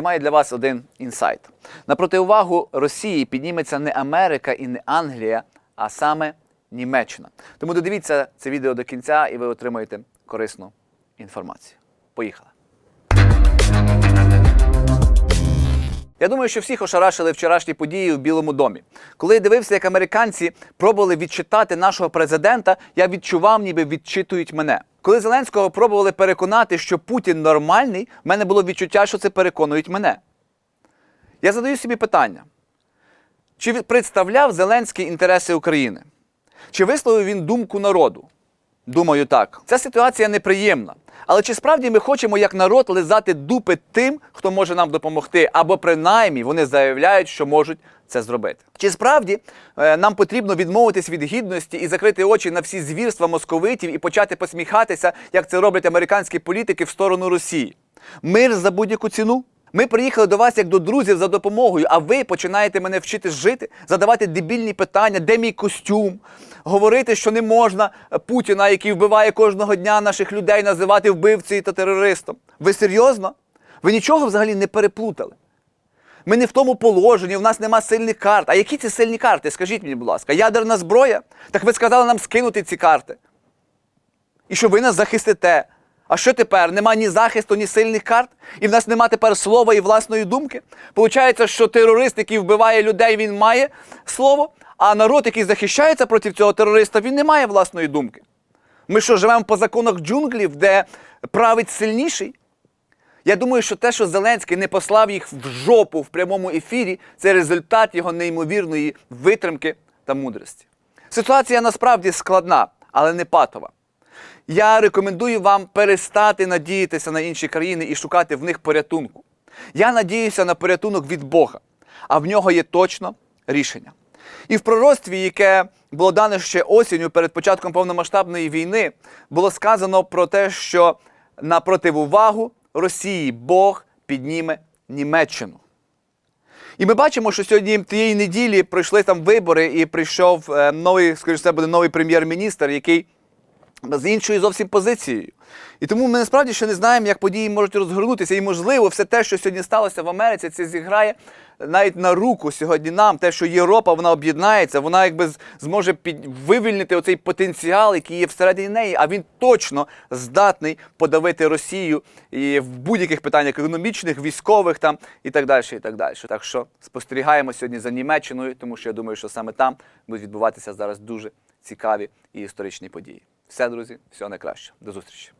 Я маю для вас один інсайт. На протиувагу Росії підніметься не Америка і не Англія, а саме Німеччина. Тому додивіться це відео до кінця, і ви отримаєте корисну інформацію. Поїхали. Я думаю, що всіх ошарашили вчорашні події в Білому домі. Коли я дивився, як американці пробували відчитати нашого президента, я відчував, ніби відчитують мене. Коли Зеленського пробували переконати, що Путін нормальний, в мене було відчуття, що це переконують мене. Я задаю собі питання: чи представляв Зеленський інтереси України? Чи висловив він думку народу? Думаю, так. Ця ситуація неприємна. Але чи справді ми хочемо як народ лизати дупи тим, хто може нам допомогти, або принаймні вони заявляють, що можуть це зробити? Чи справді е, нам потрібно відмовитись від гідності і закрити очі на всі звірства московитів і почати посміхатися, як це роблять американські політики в сторону Росії? Мир за будь-яку ціну? Ми приїхали до вас як до друзів за допомогою, а ви починаєте мене вчити жити, задавати дебільні питання, де мій костюм, говорити, що не можна Путіна, який вбиває кожного дня наших людей, називати вбивцею та терористом. Ви серйозно? Ви нічого взагалі не переплутали. Ми не в тому положенні, в нас нема сильних карт. А які ці сильні карти? Скажіть мені, будь ласка, ядерна зброя? Так ви сказали нам скинути ці карти. І що ви нас захистите. А що тепер? Нема ні захисту, ні сильних карт, і в нас нема тепер слова і власної думки. Получається, що терорист, який вбиває людей, він має слово, а народ, який захищається проти цього терориста, він не має власної думки. Ми що, живемо по законах джунглів, де править сильніший? Я думаю, що те, що Зеленський не послав їх в жопу в прямому ефірі, це результат його неймовірної витримки та мудрості. Ситуація насправді складна, але не патова. Я рекомендую вам перестати надіятися на інші країни і шукати в них порятунку. Я надіюся на порятунок від Бога, а в нього є точно рішення. І в пророцтві, яке було дане ще осінню перед початком повномасштабної війни, було сказано про те, що на противувагу Росії Бог підніме Німеччину. І ми бачимо, що сьогодні тієї неділі пройшли там вибори, і прийшов е, новий, скоріше, буде новий прем'єр-міністр, який з іншою зовсім позицією. І тому ми насправді ще не знаємо, як події можуть розгорнутися. І, можливо, все те, що сьогодні сталося в Америці, це зіграє навіть на руку сьогодні нам, те, що Європа вона об'єднається, вона якби зможе під... вивільнити оцей потенціал, який є всередині неї, а він точно здатний подавити Росію і в будь-яких питаннях економічних, військових там і так далі. І так далі. Так що спостерігаємо сьогодні за Німеччиною, тому що я думаю, що саме там будуть відбуватися зараз дуже цікаві і історичні події. Все, друзі, всього найкраще. До зустрічі.